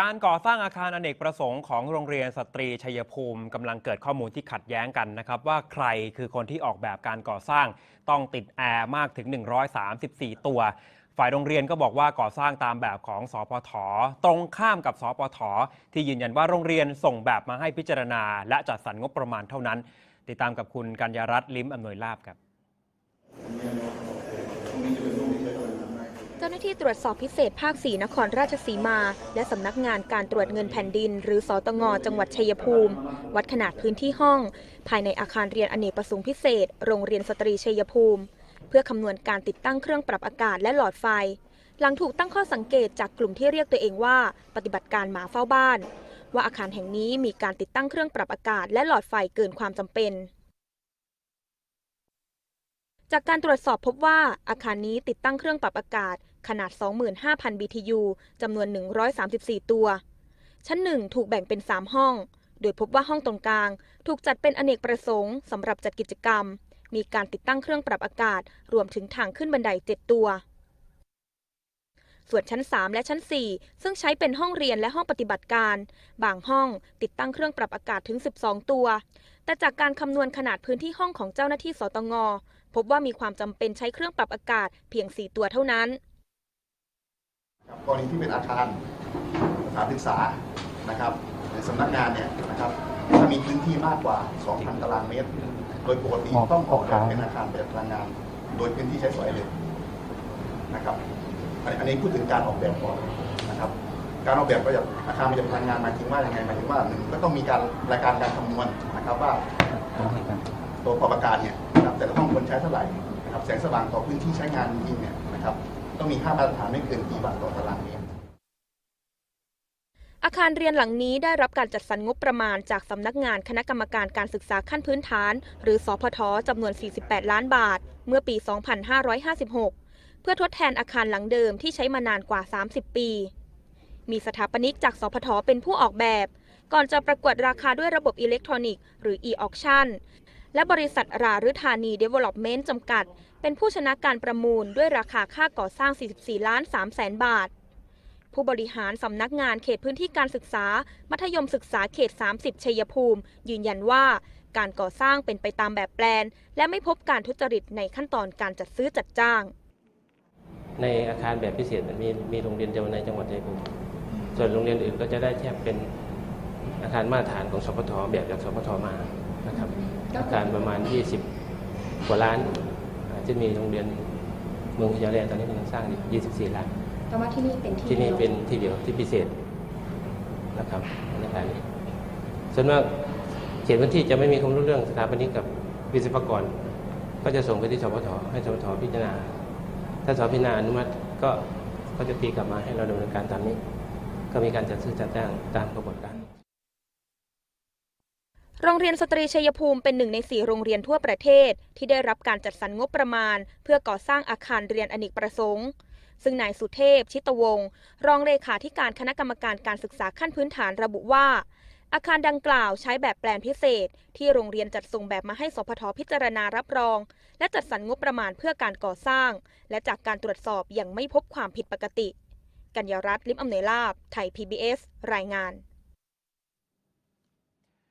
การก่อสร้างอาคารอเนกประสงค์ของโรงเรียนสตรีชัยภูมิกำลังเกิดข้อมูลที่ขัดแย้งกันนะครับ ว่าใครคือคนที่ออกแบบการก่อสร้างต้องติดแอร์มากถึง 134 ตัว ฝ่ายโรงเรียนก็บอกว่าก่อสร้างตามแบบของสปทตรงข้ามกับสปทที่ยืนยันว่าโรงเรียนส่งแบบมาให้พิจารณา และจัดสรรงบประมาณเท่านั้น ติดตามกับคุณกัญญารัตน์ลิ้มอำนวยลาบครับ เจ้า หน้าที่ตรวจสอบพิเศษภาค 4 นครราชสีมา และสำนักงานการตรวจเงินแผ่นดิน หรือสตง จังหวัดชัยภูมิ วัดขนาดพื้นที่ห้อง ภายในอาคารเรียนอเนกประสงค์พิเศษ โรงเรียนสตรีชัยภูมิ เพื่อคำนวณการติดตั้งเครื่องปรับอากาศและหลอดไฟ หลังถูกตั้งข้อสังเกตจากกลุ่มที่เรียกตัวเองว่า ปฏิบัติการหมาเฝ้าบ้าน ว่าอาคารแห่งนี้มีการติดตั้งเครื่องปรับอากาศและหลอดไฟเกินความจำเป็นจากการตรวจสอบพบว่าอาคารนี้ติดตั้งเครื่องปรับอากาศ ขนาด 25,000 BTU จำนวน 134 ตัว ชั้น 1 ถูกแบ่งเป็น 3 ห้อง โดยพบว่าห้องตรงกลาง ถูกจัดเป็นอเนกประสงค์สำหรับจัดกิจกรรม มีการติดตั้งเครื่องปรับอากาศ รวมถึงทางขึ้นบันได 7 ตัว ส่วนชั้น 3 และชั้น 4 ซึ่งใช้เป็นห้องเรียนและห้องปฏิบัติการ บางห้องติดตั้งเครื่องปรับอากาศถึง 12 ตัว แต่จากการคำนวณขนาดพื้นที่ห้องของเจ้าหน้าที่สตงพบว่ามีความจำเป็นใช้เครื่องปรับอากาศเพียง 4 ตัวเท่านั้น ครับกรณีที่เป็นอาคารสถานศึกษานะครับในสำนักงานเนี่ยนะครับถ้ามีพื้นที่มากกว่า 2,000 ตารางเมตร โดยปกติต้องออกแบบเป็นอาคารแบบพลังงาน โดยพื้นที่ใช้สอยเลยนะครับอันอันนี้พูดถึงการออกแบบก่อนนะครับ การออกแบบประหยัดอาคารประหยัดพลังงานหมายถึงว่ายังไงหมายถึงว่าหนึ่งก็ต้องมีการรายการการคำนวณนะครับว่าตัวปรับอากาศเนี่ยนะครับแต่ละห้องควรใช้เท่าไหร่นะครับแสงสว่างต่อพื้นที่ใช้งานจริงๆเนี่ยนะครับ ต้องมีค่ามาตรฐานไม่เกินกี่บาทต่อตารางเมตรอาคารเรียนหลังนี้ได้รับการจัดสรรงบประมาณจากสำนักงานคณะกรรมการการศึกษาขั้นพื้นฐาน หรือสพทจำนวน 48 ล้านบาท เมื่อปี 2556 เพื่อทดแทนอาคารหลังเดิมที่ใช้มานานกว่า 30 ปี มีสถาปนิกจากสพทเป็นผู้ออกแบบ ก่อนจะประกวดราคาด้วยระบบอิเล็กทรอนิกส์หรือ e-auction และบริษัทราฤธานี Development จำกัด เป็นผู้ชนะการประมูลด้วยราคาค่าก่อสร้าง 44 ล้าน3แสนบาท ผู้บริหารสำนักงานเขตพื้นที่การศึกษา มัธยมศึกษาเขต 30 ชัยภูมิ ยืนยันว่าการก่อสร้างเป็นไปตามแบบแปลน และไม่พบการทุจริตในขั้นตอนการจัดซื้อจัดจ้าง ในอาคารแบบพิเศษมีมีโรงเรียนเดียวในจังหวัดชัยภูมิส่วนโรงเรียนอื่นก็จะได้แค่เป็นอาคารมาตรฐานของสพทแบบจากสพทมานะครับ อาคารประมาณ 20 กว่าล้านอ่าจะมีโรงเรียนเมืองพญาแลตอนนี้กำลังสร้างอยู่24 ล้านแต่ว่าที่นี่เป็นที่ที่นี่ดียวเป็นที่เดียวที่พิเศษนะครับในอาคารนี้ส่วนมากเขตพื้นที่จะไม่มีความรู้เรื่องสถาปนิกกับวิศวกร ก็จะส่งไปที่สพทให้สพทพิจารณา ถ้าสพพิจารณาอนุมัติก็ก็จะตีกลับมาให้เราดำเนินการตามนี้ ก็มีการจัดซื้อจัดจ้างตามกระบวนการ โรงเรียนสตรีชัยภูมิเป็นหนึ่งในสี่โรงเรียนทั่วประเทศ ที่ได้รับการจัดสรรงบประมาณ เพื่อก่อสร้างอาคารเรียนอเนกประสงค์ ซึ่งนายสุเทพ ชิตวงศ์รองเลขาธิการคณะกรรมการการศึกษาขั้นพื้นฐานระบุว่า อาคารดังกล่าวใช้แบบแปลนพิเศษ ที่โรงเรียนจัดส่งแบบมาให้สพทพิจารณารับรอง และจัดสรรงบประมาณเพื่อการก่อสร้าง และจากการตรวจสอบยังไม่พบความผิดปกติ กัญญารัตน์ลิมอำเนยลาบไทย PBS รายงาน